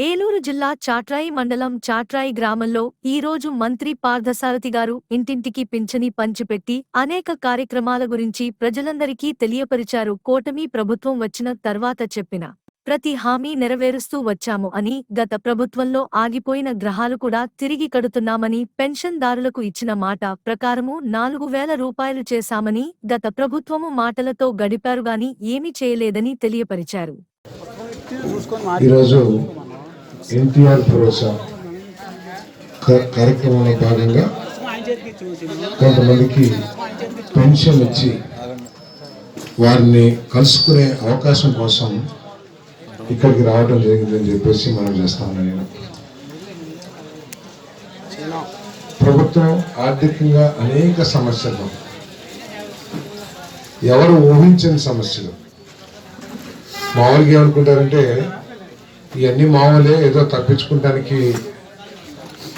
ఏలూరు జిల్లా చాట్రాయి మండలం చాట్రాయి గ్రామంలో ఈ రోజు మంత్రి పార్థసారథి గారు ఇంటింటికి పింఛని పంచిపెట్టి అనేక కార్యక్రమాల గురించి ప్రజలందరికీ తెలియపరిచారు. కూటమి ప్రభుత్వం వచ్చిన తర్వాత చెప్పిన ప్రతి హామీ నెరవేరుస్తూ వచ్చాము అని గత ప్రభుత్వంలో ఆగిపోయిన గ్రహాలు కూడా తిరిగి కడుతున్నామని పెన్షన్దారులకు ఇచ్చిన మాట ప్రకారము నాలుగు వేల రూపాయలు చేశామని గత ప్రభుత్వము మాటలతో గడిపారుగాని ఏమీ చేయలేదని తెలియపరిచారు. ఈరోజు ఎన్టీఆర్ భరోసా క- కార్యక్రమంలో భాగంగా కొంతమందికి పెన్షన్ ఇచ్చి వారిని కలుసుకునే అవకాశం కోసం ఇక్కడికి రావడం జరిగిందని చెప్పేసి మనం చేస్తాను నేను. ప్రభుత్వం ఆర్థికంగా అనేక సమస్యలు. ఎవరు ఊహించని సమస్యలు. మామూలుగా ఏమనుకుంటారంటే ఇవన్నీ మామూలే ఏదో తప్పించుకోవడానికి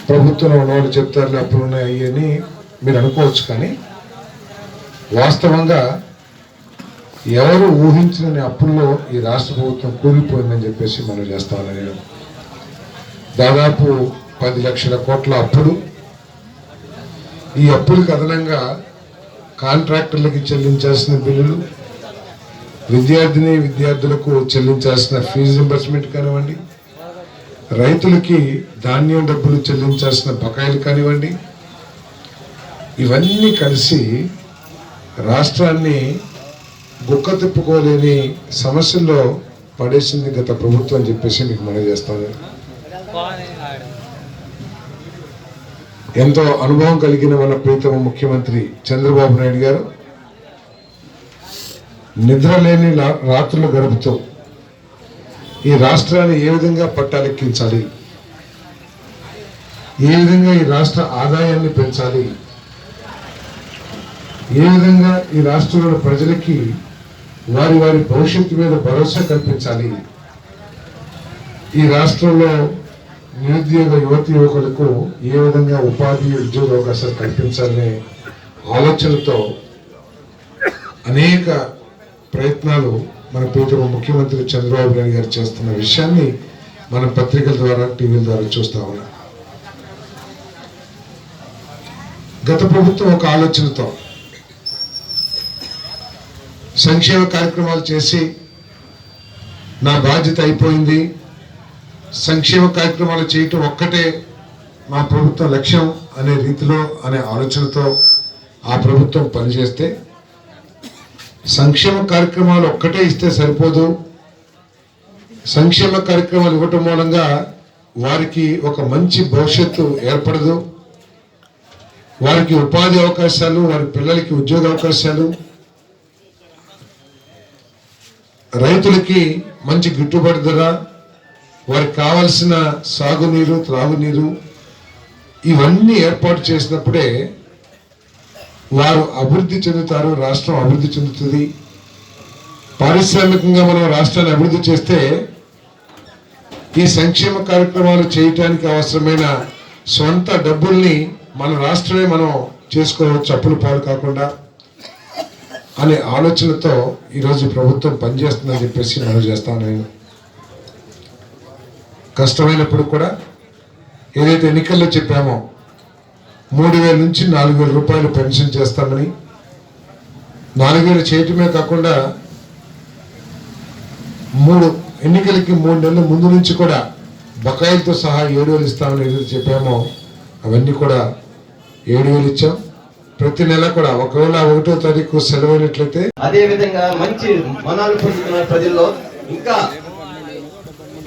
ప్రభుత్వంలో ఉన్నవాళ్ళు చెప్తారులే అప్పుడు ఉన్నాయి అని మీరు అనుకోవచ్చు కానీ వాస్తవంగా ఎవరు ఊహించని అప్పుల్లో ఈ రాష్ట్ర ప్రభుత్వం కూలిపోయిందని చెప్పేసి మనం చేస్తామని నేను దాదాపు పది లక్షల కోట్ల అప్పులు. ఈ అప్పులకు అదనంగా కాంట్రాక్టర్లకి చెల్లించాల్సిన బిల్లులు విద్యార్థిని విద్యార్థులకు చెల్లించాల్సిన ఫీజు రింబర్స్మెంట్ కానివ్వండి రైతులకి ధాన్యం డబ్బులు చెల్లించాల్సిన బకాయిలు కానివ్వండి ఇవన్నీ కలిసి రాష్ట్రాన్ని గుక్క తిప్పుకోలేని సమస్యల్లో పడేసింది గత ప్రభుత్వం అని చెప్పేసి మీకు మనం చేస్తాను ఎంతో అనుభవం కలిగిన మన ప్రీతమ ముఖ్యమంత్రి చంద్రబాబు నాయుడు గారు నిద్రలేని రాత్రులు గడుపుతూ ఈ రాష్ట్రాన్ని ఏ విధంగా పట్టాలెక్కించాలి? ఏ విధంగా ఈ రాష్ట్ర ఆదాయాన్ని పెంచాలి? ఏ విధంగా ఈ రాష్ట్రంలో ప్రజలకి వారి వారి భవిష్యత్తు మీద భరోసా కల్పించాలి? ఈ రాష్ట్రంలో నిరుద్యోగ యువతి యువకులకు ఏ విధంగా ఉపాధి ఉద్యోగ అవకాశాలు కల్పించాలనే ఆలోచనతో అనేక ప్రయత్నాలు మన ప్రీతమ ముఖ్యమంత్రి చంద్రబాబు నాయుడు గారు చేస్తున్న విషయాన్ని మనం పత్రికల ద్వారా టీవీల ద్వారా చూస్తా ఉన్నాం. గత ప్రభుత్వం ఒక ఆలోచనతో సంక్షేమ కార్యక్రమాలు చేసి నా బాధ్యత అయిపోయింది. సంక్షేమ కార్యక్రమాలు చేయటం ఒక్కటే మా ప్రభుత్వ లక్ష్యం అనే రీతిలో అనే ఆలోచనతో ఆ ప్రభుత్వం పనిచేస్తే సంక్షేమ కార్యక్రమాలు ఒక్కటే ఇస్తే సరిపోదు. సంక్షేమ కార్యక్రమాలు ఇవ్వటం మూలంగా వారికి ఒక మంచి భవిష్యత్తు ఏర్పడదు. వారికి ఉపాధి అవకాశాలు వారి పిల్లలకి ఉద్యోగ అవకాశాలు. రైతులకి మంచి గిట్టుబాటు ధర వారికి కావలసిన సాగునీరు త్రాగునీరు ఇవన్నీ ఏర్పాటు చేసినప్పుడే వారు అభివృద్ధి చెందుతారు రాష్ట్రం అభివృద్ధి చెందుతుంది. పారిశ్రామికంగా మనం రాష్ట్రాన్ని అభివృద్ధి చేస్తే ఈ సంక్షేమ కార్యక్రమాలు చేయటానికి అవసరమైన సొంత డబ్బుల్ని మన రాష్ట్రమే మనం చేసుకోవచ్చు అప్పుల పాలు కాకుండా అనే ఆలోచనతో ఈరోజు ప్రభుత్వం పనిచేస్తుందని చెప్పేసి మనం చేస్తాను నేను కష్టమైనప్పుడు కూడా ఏదైతే ఎన్నికల్లో చెప్పామో మూడు వేల నుంచి నాలుగు వేల రూపాయలు పెన్షన్ చేస్తామని. నాలుగు వేలు చేయటమే కాకుండా మూడు ఎన్నికలకి మూడు నెలల ముందు నుంచి కూడా బకాయిలతో సహా ఏడు వేలు ఇస్తామని ఏదైతే చెప్పామో అవన్నీ కూడా ఏడు వేలు ఇచ్చాం. ప్రతి నెల కూడా ఒకవేళ ఒకటో తారీఖు సెలవు అయినట్లయితే అదే విధంగా మంచి మనాలు పొందుతున్న ప్రజల్లో ఇంకా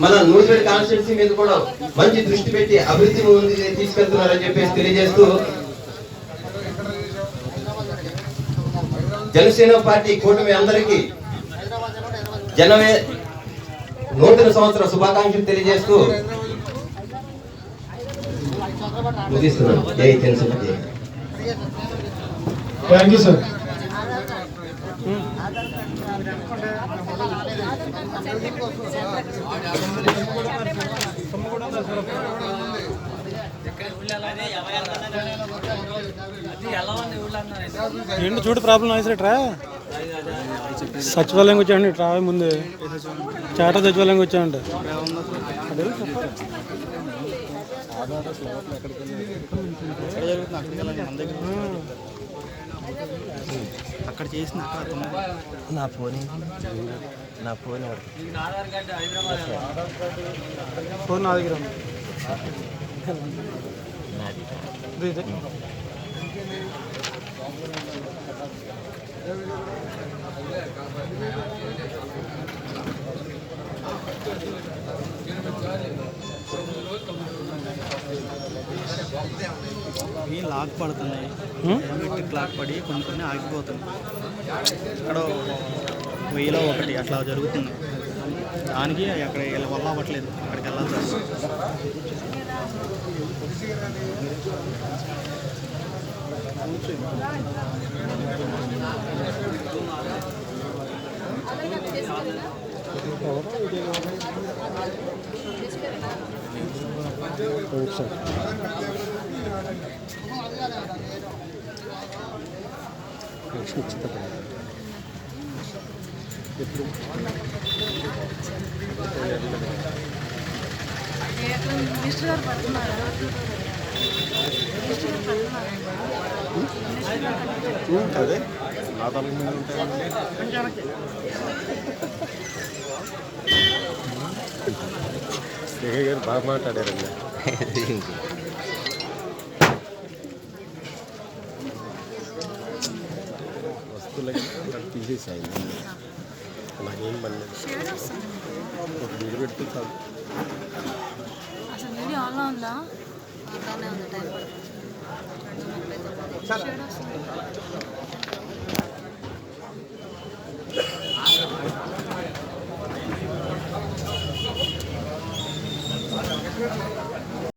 మన నూజివేడ్ కాన్స్టిట్యున్సీ మీద కూడా మంచి దృష్టి పెట్టి అభివృద్ధి ముందు తీసుకెళ్తున్నారని చెప్పేసి తెలియజేస్తూ జనసేన పార్టీ కూటమి అందరికీ జనవే నూతన సంవత్సర శుభాకాంక్షలు తెలియజేస్తూ ముగిస్తున్నాను. జై జనసేన. జై థ్యాంక్ యూ సార్ ఏంటి చూడు ప్రాబ్లం అయిసరేట్రా సచివాలయంకి వచ్చాడు ఇట్రా ముందు. చాట సచివాలయంకి వచ్చాడంట ఎక్కడ జరుగుతుంది? అక్కడ చేసిన అక్కడ తొమ్మిది నా ఫోన్ నా ఫోన్ ఎవరు ఫోన్ నా దగ్గర ఉంది నాది ఇది ఇదే. ఇవి లాక్ పడుతున్నాయి. ఎలక్ట్రిక్ లాక్ పడి కొన్ని కొన్ని ఆగిపోతున్నాయి. ఇక్కడ వెయ్యిలో ఒకటి అట్లా జరుగుతుంది. దానికి అక్కడ వీళ్ళ వల్ల అవ్వట్లేదు. అక్కడికి వెళ్ళాల్సి వస్తుంది. మినిస్టర్ గారు పడుతున్నారా మినిస్టర్ గారు పడుతున్నారా అదే నా తల మీద ఉంటాయి గారు బాగా మాట్లాడారండి వస్తువులకి తీసేసాయి నాకేం పని లేదు. షేడ్ వస్తుంది ఒక వీడియో పెడితే చాలు అసలు వీడియో ఆన్లో ఉందా ఆన్లోనే ఉంది టైం పడుతుంది